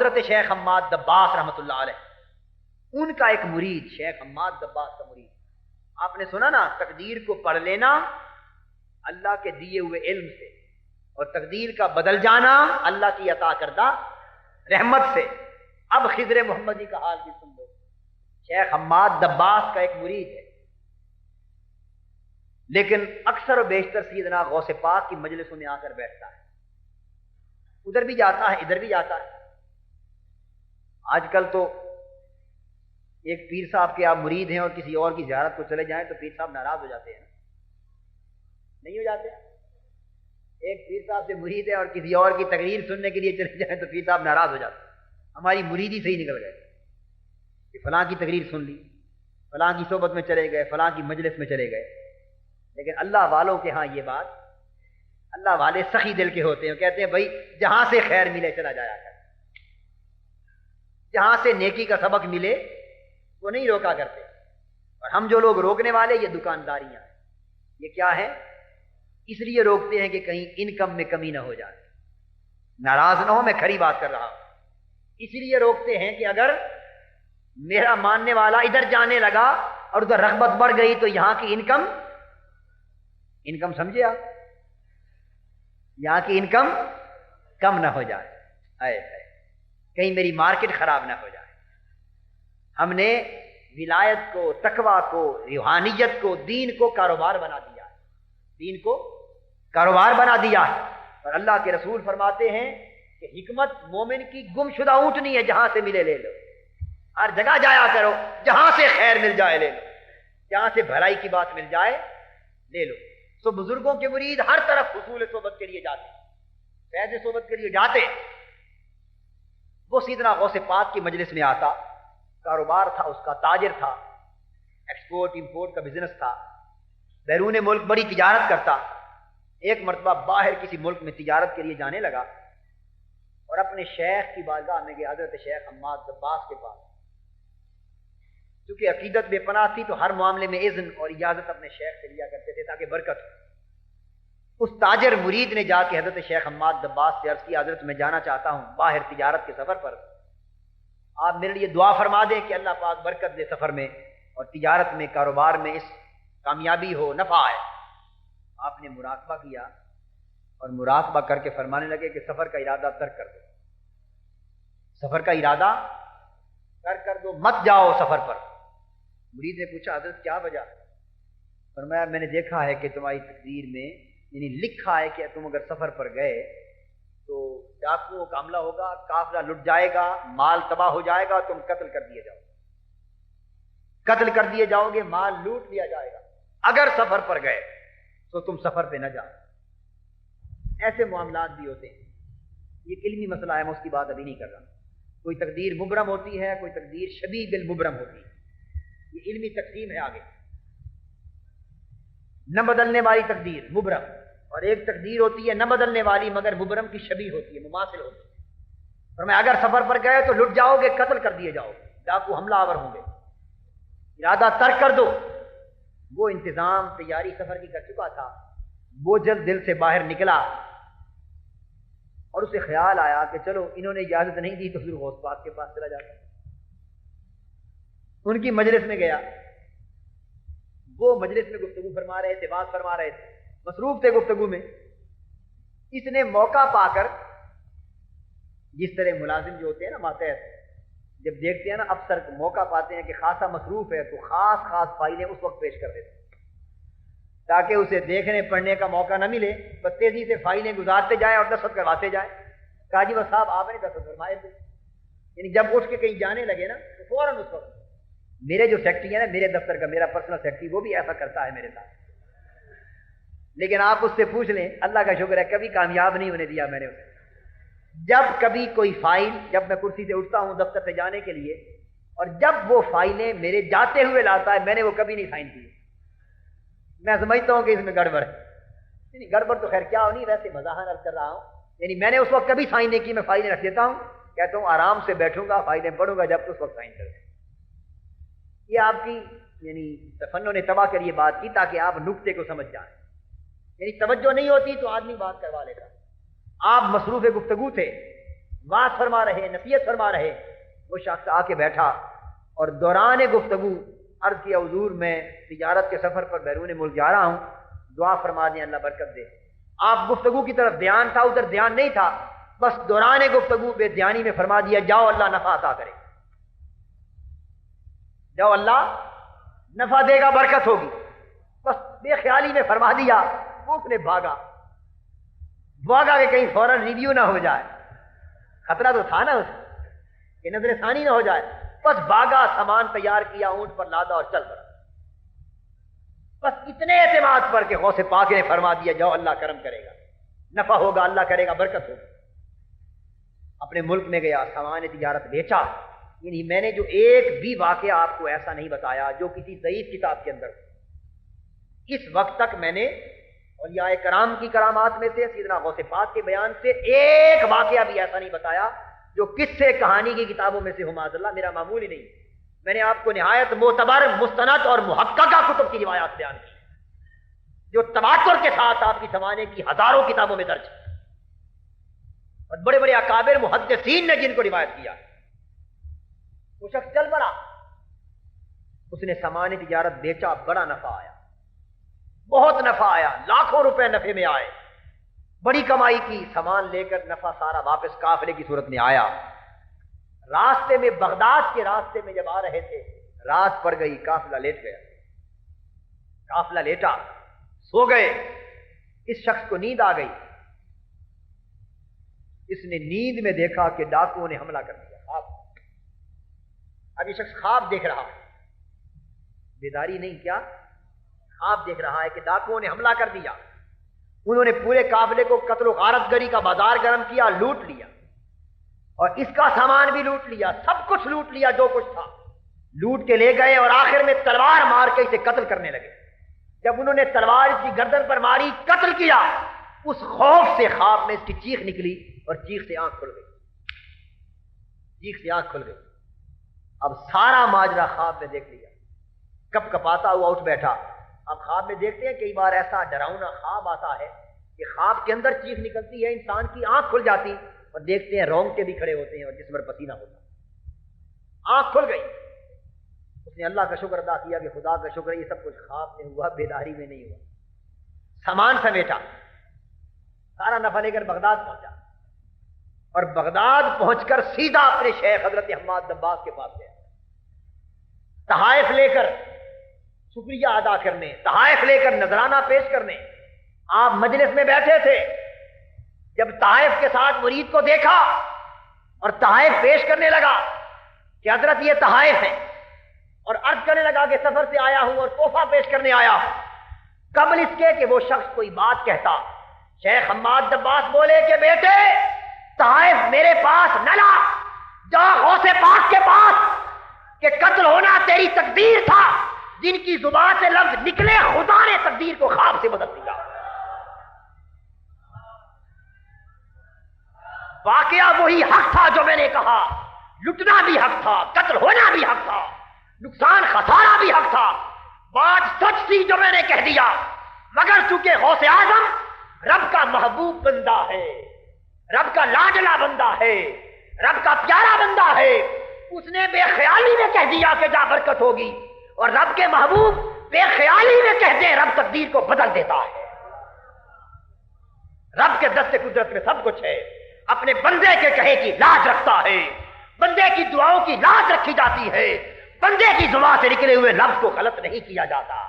حضرت شیخ حماد دباس رحمۃ اللہ علیہ۔ ان کا ایک مرید، شیخ حماد دباس کا مرید۔ آپ نے سنا نا، تقدیر کو پڑھ لینا اللہ کے دیے ہوئے علم سے، اور تقدیر کا بدل جانا اللہ کی عطا کردہ رحمت سے۔ اب خضر محمدی کا حال بھی سن لو۔ شیخ حماد دباس کا ایک مرید ہے۔ لیکن اکثر و بیشتر سیدنا غوث پاک کی مجلسوں میں آ کر بیٹھتا ہے۔ ادھر بھی جاتا ہے، ادھر بھی جاتا ہے۔ آج کل تو ایک پیر صاحب کے آپ مرید ہیں اور کسی اور کی زیارت کو چلے جائیں تو پیر صاحب ناراض ہو جاتے ہیں نہیں ہو جاتے؟ ایک پیر صاحب سے مرید ہے اور کسی اور کی تقریر سننے کے لیے چلے جائیں تو پیر صاحب ناراض ہو جاتے ہیں۔ ہماری مریدی سے ہی نکل گئے۔ کہ فلاں کی تقریر سن لی، فلاں کی صحبت میں چلے گئے، فلاں کی مجلس میں چلے گئے۔ لیکن اللہ والوں کے ہاں یہ بات، اللہ والے سخی دل کے ہوتے ہیں۔ کہتے ہیں، بھائی، جہاں سے خیر ملے، چلا جایا کر۔ جہاں سے نیکی کا سبق ملے، وہ نہیں روکا کرتے۔ اور ہم جو لوگ روکنے والے، یہ دکانداریاں ہیں۔ یہ کیا ہے اس لیے روکتے ہیں کہ کہیں انکم میں کمی نہ ہو جائے۔ ناراض نہ ہو، میں کھری بات کر رہا ہوں۔ اس لیے روکتے ہیں کہ اگر میرا ماننے والا ادھر جانے لگا اور ادھر رغبت بڑھ گئی، تو یہاں کی انکم انکم سمجھے آپ؟ یہاں کی انکم کم نہ ہو جائے۔ اے اے کہیں میری مارکیٹ خراب نہ ہو جائے۔ ہم نے ولایت کو تقوا کو، روحانیت کو، دین کو کاروبار بنا دیا۔ دین کو کاروبار بنا دیا۔ ہے اور اللہ کے رسول فرماتے ہیں کہ حکمت مومن کی گم شدہ اونٹنی ہے، جہاں سے ملے لے لو۔ ہر جگہ جایا کرو، جہاں سے خیر مل جائے لے لو۔ جہاں سے بھلائی کی بات مل جائے لے لو۔ تو بزرگوں کے مرید ہر طرف حصول صحبت کے لیے جاتے۔ فیض صحبت کے لیے جاتے۔ وہ سیدنا غوث پاک کی مجلس میں آتا۔ کاروبار تھا، اس کا تاجر تھا۔ ایکسپورٹ امپورٹ کا بزنس تھا۔ بیرون ملک بڑی تجارت کرتا۔ ایک مرتبہ باہر کسی ملک میں تجارت کے لیے جانے لگا۔ اور اپنے شیخ کی بارگاہ میں گیا، حضرت شیخ حماد دباس کے پاس۔ چونکہ عقیدت بے پناہ تھی، تو ہر معاملے میں اذن اور اجازت اپنے شیخ سے لیا کرتے تھے تاکہ برکت ہو۔ اس تاجر مرید نے جا کے حضرت شیخ حماد دباس سے عرض کی حضرت میں جانا چاہتا ہوں، باہر تجارت کے سفر پر۔ آپ میرے لیے دعا فرما دیں کہ اللہ پاک برکت دے سفر میں اور تجارت میں، کاروبار میں اس کامیابی ہو، نفع آئے۔ آپ نے مراقبہ کیا اور مراقبہ کر کے فرمانے لگے کہ سفر کا ارادہ ترک کر دو۔ سفر کا ارادہ کر کر دو، مت جاؤ سفر پر۔ مرید نے پوچھا، حضرت کیا وجہ؟ فرمایا، میں نے دیکھا ہے کہ تمہاری تقدیر میں یعنی لکھا ہے کہ تم اگر سفر پر گئے تو ڈاکو کا حملہ ہوگا، قافلہ لٹ جائے گا، مال تباہ ہو جائے گا، تم قتل کر دیے جاؤ قتل کر دیے جاؤ گے، مال لوٹ لیا جائے گا۔ اگر سفر پر گئے تو تم سفر پہ نہ جاؤ۔ ایسے معاملات بھی ہوتے ہیں۔ یہ علمی مسئلہ ہے، میں اس کی بات ابھی نہیں کر رہا۔ کوئی تقدیر مبرم ہوتی ہے، کوئی تقدیر شبی بل مبرم ہوتی ہے۔ یہ علمی تقسیم ہے آگے۔ نہ بدلنے والی تقدیر، مبرم۔ اور ایک تقدیر ہوتی ہے نہ بدلنے والی، مگر مبرم کی شبی ہوتی ہے، مماثل ہوتی ہے۔ اور میں اگر سفر پر گئے تو لٹ جاؤ گے، قتل کر دیے جاؤ گے۔ ڈاکو حملہ آور ہوں گے۔ ارادہ ترک کر دو۔ وہ انتظام تیاری سفر کی کر چکا تھا۔ وہ جلد دل سے باہر نکلا۔ اور اسے خیال آیا کہ چلو، انہوں نے اجازت نہیں دی تو پھر غوث پاک کے پاس چلا جاتا۔ ان کی مجلس میں گیا۔ وہ مجلس میں گفتگو فرما رہے تھے، بات فرما رہے تھے۔ مصروف تھے گفتگو میں۔ اس نے موقع پا کر جس طرح ملازم جو ہوتے ہیں نا، ماتحت، جب دیکھتے ہیں نا، افسر موقع پاتے ہیں کہ خاصا مصروف ہے تو خاص خاص فائلیں اس وقت پیش کر دیتے تاکہ اسے دیکھنے، پڑھنے کا موقع نہ ملے بس تیزی سے فائلیں گزارتے جائیں اور دستخط کرواتے جائیں۔ کاجی بس صاحب، آپ نے دستخط فرمائے تھے یعنی جب اٹھ کے کہیں جانے لگے نا، تو فوراً اس وقت میرے جو سیکٹری ہے نا، میرے دفتر کا، میرا پرسنل سیکٹری وہ بھی ایسا کرتا ہے میرے ساتھ۔ لیکن آپ اس سے پوچھ لیں، اللہ کا شکر ہے، کبھی کامیاب نہیں ہونے دیا میں نے اسے۔ جب کبھی کوئی فائل جب میں کرسی سے اٹھتا ہوں دفتر سے جانے کے لیے، اور جب وہ فائلیں میرے جاتے ہوئے لاتا ہے، میں نے وہ کبھی نہیں سائن کی۔ میں سمجھتا ہوں کہ اس میں گڑبڑ ہے۔ یعنی گڑبڑ تو خیر کیا ہو، نہیں، ویسے مزاحن عرض کر رہا ہوں۔ یعنی میں نے اس وقت کبھی سائن نہیں کی، میں فائلیں رکھ دیتا ہوں، کہتا ہوں آرام سے بیٹھوں گا فائلیں پڑھوں گا، جب تو اس وقت سائن کر یہ آپ کی یعنی تفنوں نے تباہ کر یہ بات کی تاکہ آپ نقطے کو سمجھ جائیں۔ یعنی توجہ نہیں ہوتی تو آدمی بات کروا لیتا۔ آپ مصروف گفتگو تھے بات فرما رہے، نصیحت فرما رہے، وہ شخص آ کے بیٹھا اور دوران گفتگو عرض کیا، حضور، میں تجارت کے سفر پر بیرون ملک جا رہا ہوں، دعا فرما دیں، اللہ برکت دے۔ آپ گفتگو کی طرف دھیان تھا، ادھر دھیان نہیں تھا، بس دوران گفتگو بے دھیانی میں فرما دیا، جاؤ، اللہ نفع عطا کرے۔ جاؤ اللہ، نفع دے گا، برکت ہوگی۔ بس بے خیالی میں فرما دیا وہ نے بھاگا۔ بھاگا کہ کہیں فوراً ریویو نہ ہو جائے۔ خطرہ تو تھا نا اس کہ نظر ثانی نہ ہو جائے۔ بس باغا سامان تیار کیا، اونٹ پر لادا اور چل پڑا۔ بس اتنے اعتماد پر کہ غوث پاک نے فرما دیا، جاؤ اللہ کرم کرے گا۔ نفع ہوگا، اللہ کرے گا، برکت ہوگا اپنے ملک میں گیا، سامان تجارت بیچا۔ یعنی میں نے جو ایک بھی واقعہ آپ کو ایسا نہیں بتایا جو کسی ضعیف کتاب کے اندر اس وقت تک میں نے اولیاء کرام کی کرامات میں سے، سیدنا غوث پاک کے بیان سے ایک واقعہ بھی ایسا نہیں بتایا جو کس سے کہانی کی کتابوں میں سے ہو اللہ، میرا معمول ہی نہیں۔ میں نے آپ کو نہایت معتبر، مستند اور محققہ کتب کی روایات بیان کی۔ جو تباتر کے ساتھ آپ کی زمانے کی ہزاروں کتابوں میں درج۔ اور بڑے بڑے اکابر، محدثین نے جن کو روایت کیا۔ وہ شخص چل پڑا اس نے سامان تجارت بیچا، بڑا نفع آیا۔ بہت نفع آیا، لاکھوں روپے نفے میں آئے۔ بڑی کمائی کی، سامان لے کر نفع سارا واپس کافلے کی صورت میں آیا۔ راستے میں، بغداد کے راستے میں جب آ رہے تھے رات پڑ گئی کافلا لیٹ گیا۔ کافلا لیٹا، سو گئے۔ اس شخص کو نیند آ گئی۔ اس نے نیند میں دیکھا کہ ڈاکو نے حملہ کر دیا۔ اب یہ شخص خواب دیکھ رہا بیداری نہیں کیا، خواب دیکھ رہا ہے کہ ڈاکوؤں نے حملہ کر دیا۔ انہوں نے پورے قافلے کو قتل و غارت گری کا بازار گرم کیا، لوٹ لیا۔ اور اس کا سامان بھی لوٹ لیا، سب کچھ لوٹ لیا، جو کچھ تھا۔ لوٹ کے لے گئے اور آخر میں تلوار مار کے اسے قتل کرنے لگے۔ جب انہوں نے تلوار اس کی گردن پر ماری، قتل کیا۔ اس خوف سے خواب میں اس کی چیخ نکلی اور چیخ سے آنکھ کھل گئی۔ چیخ سے آنکھ کھل گئی۔ اب سارا ماجرا خواب میں دیکھ لیا۔ کب کپاتا ہوا اٹھ بیٹھا۔ آپ خواب میں دیکھتے ہیں کئی بار ایسا ڈراؤنا خواب آتا ہے کہ خواب کے اندر چیخ نکلتی ہے، انسان کی آنکھ کھل جاتی اور دیکھتے ہیں رونگ کے بھی کھڑے ہوتے ہیں اور جس پر پسینہ ہوتا آنکھ کھل گئی۔ اس نے اللہ کا شکر ادا کیا کہ خدا کا شکر یہ سب کچھ خواب میں ہوا، بیداری میں نہیں ہوا۔ سامان سمیٹا۔ سارا نفع لے کر بغداد پہنچا۔ اور بغداد پہنچ کر سیدھا اپنے شیخ حضرت احمد دباغ کے پاس گیا۔ تحائف لے کر شکریہ ادا کرنے، تحائف لے کر نذرانہ پیش کرنے۔ آپ مجلس میں بیٹھے تھے، جب تحائف کے ساتھ مرید کو دیکھا اور تحائف پیش کرنے لگا کہ حضرت یہ تحائف ہے اور عرض کرنے لگا کہ سفر سے آیا ہوں اور تحفہ پیش کرنے آیا ہوں۔ قبل اس کے کہ وہ شخص کوئی بات کہتا، شیخ حماد دباس بولے کہ بیٹے تحائف میرے پاس نہ لا۔ جا غوث پاک کے پاس کہ قتل ہونا تیری تقدیر تھا۔ جن کی زبان سے لفظ نکلے، خدا نے تقدیر کو خواب سے بدل دیا۔ واقعہ وہی حق تھا جو میں نے کہا۔ لٹنا بھی حق تھا، قتل ہونا بھی حق تھا۔ نقصان خسارا بھی حق تھا۔ بات سچ تھی جو میں نے کہہ دیا۔ مگر چونکہ غوث اعظم رب کا محبوب بندہ ہے۔ رب کا لاڈلا بندہ ہے، رب کا پیارا بندہ ہے۔ اس نے بے خیالی میں کہہ دیا کہ جا برکت ہوگی۔ اور رب کے محبوب بے خیالی میں کہتے ہیں رب تقدیر کو بدل دیتا ہے۔ رب کے دست قدرت میں سب کچھ ہے۔ اپنے بندے کے کہے کی لاج رکھتا ہے۔ بندے کی دعاؤں کی لاج رکھی جاتی ہے۔ بندے کی زبان سے نکلے ہوئے لفظ کو غلط نہیں کیا جاتا۔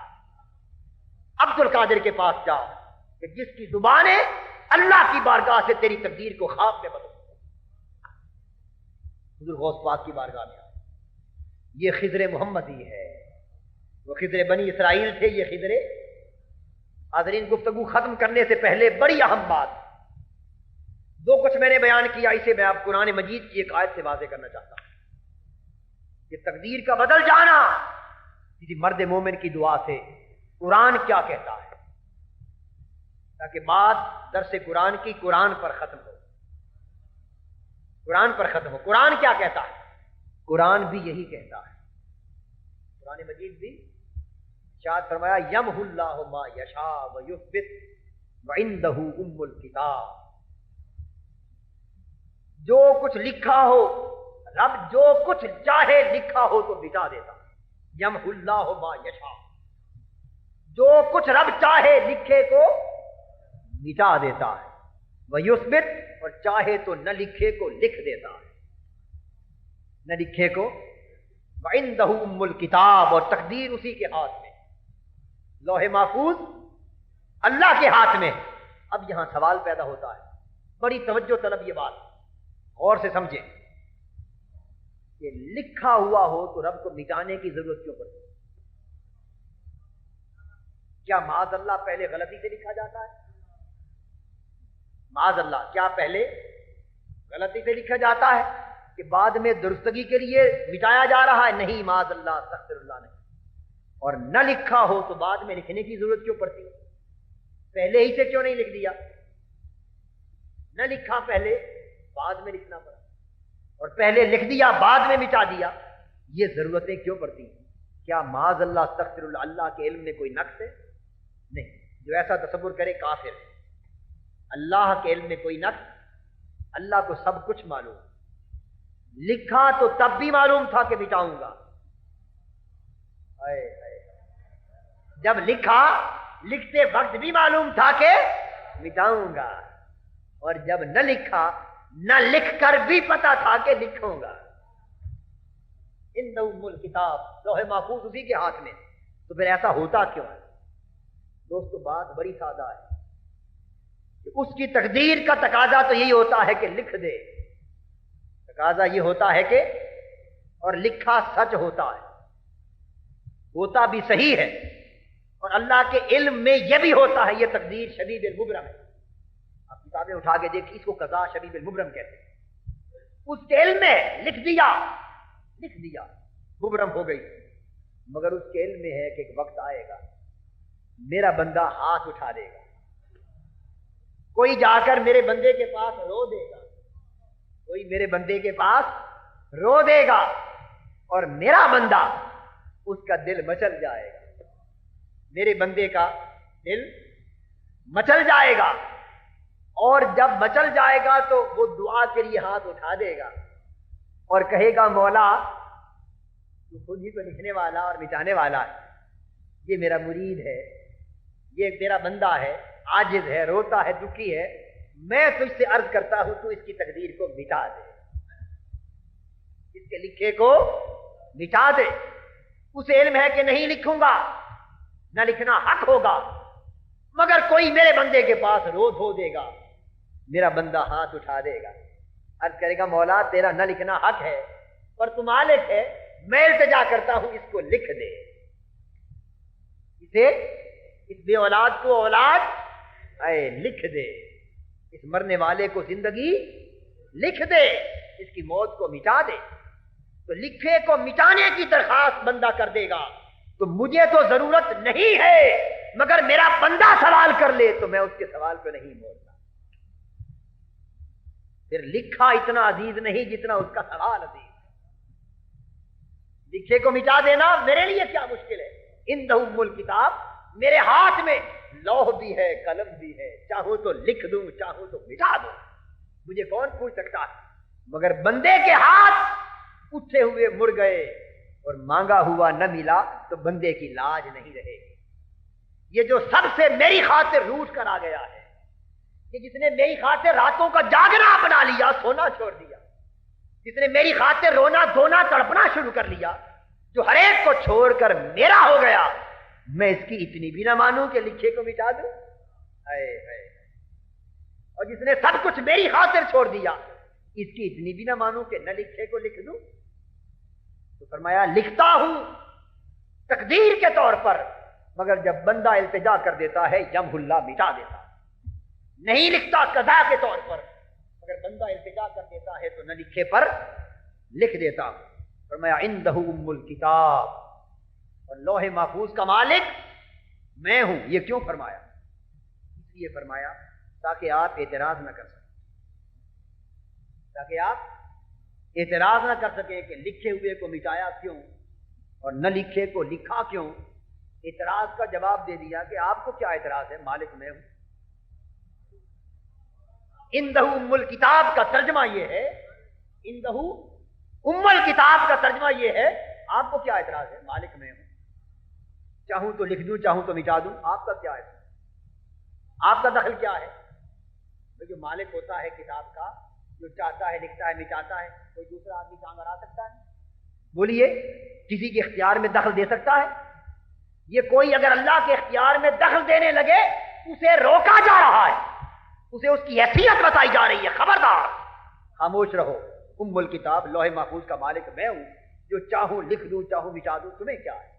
عبد القادر کے پاس جاؤ کہ جس کی زبان ہے اللہ کی بارگاہ سے تیری تقدیر کو خواب میں بدل حضور غوث پاک کی بارگاہ میں یہ خضر محمد ہی ہے۔ وہ خضر بنی اسرائیل تھے، یہ خضرے حاضرین گفتگو ختم کرنے سے پہلے بڑی اہم بات۔ دو کچھ میں نے بیان کیا، اسے میں آپ قرآن مجید کی ایک آیت سے واضح کرنا چاہتا ہوں۔ یہ تقدیر کا بدل جانا۔ کسی مرد مومن کی دعا سے قرآن کیا کہتا ہے؟ تاکہ بات درس قرآن کی قرآن پر ختم ہو۔ قرآن پر ختم ہو۔ قرآن کیا کہتا ہے؟ قرآن بھی یہی کہتا ہے۔ قرآن مجید بھی شاد فرمایا یم اللہ ما یشا و یثبت وعندہ ام الکتاب جو کچھ لکھا ہو، رب جو کچھ چاہے لکھا ہو تو مٹا دیتا۔ یم اللہ ما یشا جو کچھ رب چاہے لکھے کو مٹا دیتا ہے۔ وہ یوسمت اور چاہے تو نہ لکھے کو لکھ دیتا ہے۔ نہ لکھے کو۔ ام الکتاب اور تقدیر اسی کے ہاتھ میں۔ لوہے محفوظ اللہ کے ہاتھ میں۔ اب یہاں سوال پیدا ہوتا ہے۔ بڑی توجہ طلب یہ بات۔ غور سے سمجھیں۔ کہ لکھا ہوا ہو تو رب کو مٹانے کی ضرورت کیوں پڑتی کیا معاذ اللہ پہلے غلطی سے لکھا جاتا ہے؟ معاذ اللہ کیا پہلے غلطی سے لکھا جاتا ہے کہ بعد میں درستگی کے لیے مٹایا جا رہا ہے؟ نہیں معاذ اللہ تخت اللہ نہیں۔ اور نہ لکھا ہو تو بعد میں لکھنے کی ضرورت کیوں پڑتی؟ پہلے ہی سے کیوں نہیں لکھ دیا؟ نہ لکھا پہلے، بعد میں لکھنا پڑا۔ اور پہلے لکھ دیا، بعد میں مٹا دیا، یہ ضرورتیں کیوں پڑتی؟ ہیں کیا معاذ اللہ تخت اللہ اللہ کے علم میں کوئی نقص ہے؟ نہیں، جو ایسا تصور کرے کافر ہے۔ اللہ کے علم میں کوئی نقص؟ اللہ کو سب کچھ معلوم۔ لکھا تو تب بھی معلوم تھا کہ مٹاؤں گا۔ جب لکھا، لکھتے وقت بھی معلوم تھا کہ مٹاؤں گا۔ اور جب نہ لکھا، نہ لکھ کر بھی پتا تھا کہ لکھوں گا۔ ان کتاب لوہے محفوظ اسی کے ہاتھ میں۔ تو پھر ایسا ہوتا کیوں ہے؟ دوستو، بات بڑی سادہ ہے۔ اس کی تقدیر کا تقاضا تو یہی ہوتا ہے کہ لکھ دے۔ تقاضا یہ ہوتا ہے کہ اور لکھا سچ ہوتا ہے۔ ہوتا بھی صحیح ہے اور اللہ کے علم میں یہ بھی ہوتا ہے یہ تقدیر شدید المبرم ہے۔ آپ کتابیں اٹھا کے دیکھ اس کو قضا شدید المبرم کہتے ہیں۔ اس کے علم میں لکھ دیا لکھ دیا، مبرم ہو گئی۔ مگر اس کے علم میں ہے کہ ایک وقت آئے گا، میرا بندہ ہاتھ اٹھا دے گا۔ کوئی جا کر میرے بندے کے پاس رو دے گا۔ کوئی میرے بندے کے پاس رو دے گا۔ اور میرا بندہ اس کا دل مچل جائے گا۔ میرے بندے کا دل مچل جائے گا۔ اور جب مچل جائے گا تو وہ دعا کے لیے ہاتھ اٹھا دے گا۔ اور کہے گا، مولا، تو خود ہی تو لکھنے والا اور مٹانے والا ہے۔ یہ میرا مرید ہے۔ یہ تیرا بندہ ہے آجز ہے، روتا ہے، دکھی ہے، میں تجھ سے عرض کرتا ہوں، تو اس کی تقدیر کو مٹا دے۔ اس کے لکھے کو مٹا دے۔ اسے علم ہے کہ نہیں لکھوں گا، نہ لکھنا حق ہوگا، مگر کوئی میرے بندے کے پاس رو دھو دے گا۔ میرا بندہ ہاتھ اٹھا دے گا۔ عرض کرے گا، مولا، تیرا نہ لکھنا حق ہے، اور تم مالک ہے، میں التجا کرتا ہوں، اس کو لکھ دے۔ اسے اس بے اولاد کو اولاد، اے لکھ دے۔ اس مرنے والے کو زندگی لکھ دے۔ اس کی موت کو مٹا دے۔ تو لکھے کو مٹانے کی درخواست بندہ کر دے گا۔ تو مجھے تو ضرورت نہیں ہے، مگر میرا بندہ سوال کر لے، تو میں اس کے سوال کو نہیں موڑتا۔ پھر لکھا اتنا عزیز نہیں جتنا اس کا سوال عزیز۔ لکھے کو مٹا دینا میرے لیے کیا مشکل ہے؟ ان دل کتاب میرے ہاتھ میں لوہ بھی ہے، قلم بھی ہے۔ چاہو تو لکھ دوں چاہو تو مٹا دوں۔ مجھے کون پوچھ سکتا؟ ہے مگر بندے کے ہاتھ اٹھے ہوئے مڑ گئے اور مانگا ہوا نہ ملا تو بندے کی لاج نہیں رہے۔ گی یہ جو سب سے میری خاطر روٹ کر آ گیا ہے کہ جس نے میری خاطر راتوں کا جاگنا اپنا لیا، سونا چھوڑ دیا۔ جس نے میری خاطر رونا دھونا تڑپنا شروع کر لیا، جو ہر ایک کو چھوڑ کر میرا ہو گیا میں اس کی اتنی بھی نہ مانوں کہ لکھے کو مٹا دوں۔ اور جس نے سب کچھ میری خاطر چھوڑ دیا، اس کی اتنی بھی نہ مانوں کہ نہ لکھے کو لکھ دوں۔ تو فرمایا، لکھتا ہوں تقدیر کے طور پر، مگر جب بندہ التجا کر دیتا ہے، یم اللہ مٹا دیتا۔ نہیں لکھتا قضا کے طور پر اگر بندہ التجا کر دیتا ہے تو نہ لکھے پر لکھ دیتا۔ فرمایا اندہ ام الکتاب اور لوہے محفوظ کا مالک میں ہوں۔ یہ کیوں فرمایا؟ اس لیے فرمایا تاکہ آپ اعتراض نہ کر سکیں۔ تاکہ آپ اعتراض نہ کر سکیں کہ لکھے ہوئے کو مٹایا کیوں اور نہ لکھے کو لکھا کیوں؟ اعتراض کا جواب دے دیا کہ آپ کو کیا اعتراض ہے؟ مالک میں ہوں۔ اندہو ام الکتاب کا ترجمہ یہ ہے۔ اندہو ام الکتاب کا ترجمہ یہ ہے۔ آپ کو کیا اعتراض ہے؟ مالک میں ہوں۔ چاہوں تو لکھ دوں، چاہوں تو مٹا دوں۔ آپ کا کیا ہے؟ آپ کا دخل کیا ہے؟ جو مالک ہوتا ہے کتاب کا، جو چاہتا ہے، لکھتا ہے، مٹاتا ہے، کوئی دوسرا آدمی کام کرا سکتا ہے؟ بولیے، کسی کے اختیار میں دخل دے سکتا ہے؟ یہ کوئی اگر اللہ کے اختیار میں دخل دینے لگے، اسے روکا جا رہا ہے۔ اسے اس کی حیثیت بتائی جا رہی ہے۔ خبردار، خاموش رہو۔ ام الکتاب، لوہے محفوظ کا مالک میں ہوں۔ جو چاہوں لکھ دوں، چاہوں مٹا دوں، تمہیں کیا ہے؟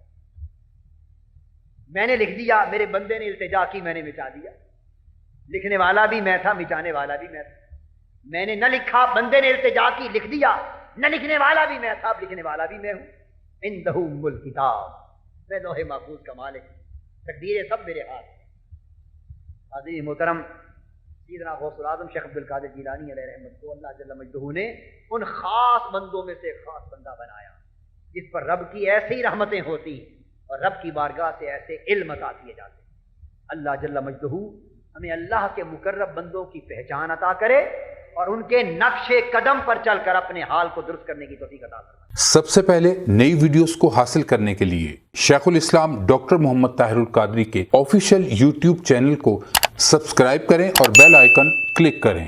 میں نے لکھ دیا، میرے بندے نے التجا کی، میں نے مٹا دیا۔ لکھنے والا بھی میں تھا، مٹانے والا بھی میں تھا۔ میں نے نہ لکھا، بندے نے التجا کی، لکھ دیا۔ نہ لکھنے والا بھی میں تھا لکھنے والا بھی میں ہوں۔ ان دہو مل کتاب میں لوہے محفوظ کا مالک تقدیر سب میرے ہاتھ حاضر محترم، سیدنا غوث العظم شیخ عبد القادر جیلانی علیہ رحمت کو اللہ جل مجدہ نے ان خاص بندوں میں سے خاص بندہ بنایا، جس پر رب کی ایسی رحمتیں ہوتی اور رب کی بارگاہ سے ایسے علم عطا کیے جاتے اللہ جل مجدہ ہمیں اللہ کے مقرب بندوں کی پہچان عطا کرے اور ان کے نقش قدم پر چل کر اپنے حال کو درست کرنے کی توفیق عطا کرے سب سے پہلے نئی ویڈیوز کو حاصل کرنے کے لیے شیخ الاسلام ڈاکٹر محمد طاہر القادری کے آفیشیل یوٹیوب چینل کو سبسکرائب کریں اور بیل آئیکن کلک کریں۔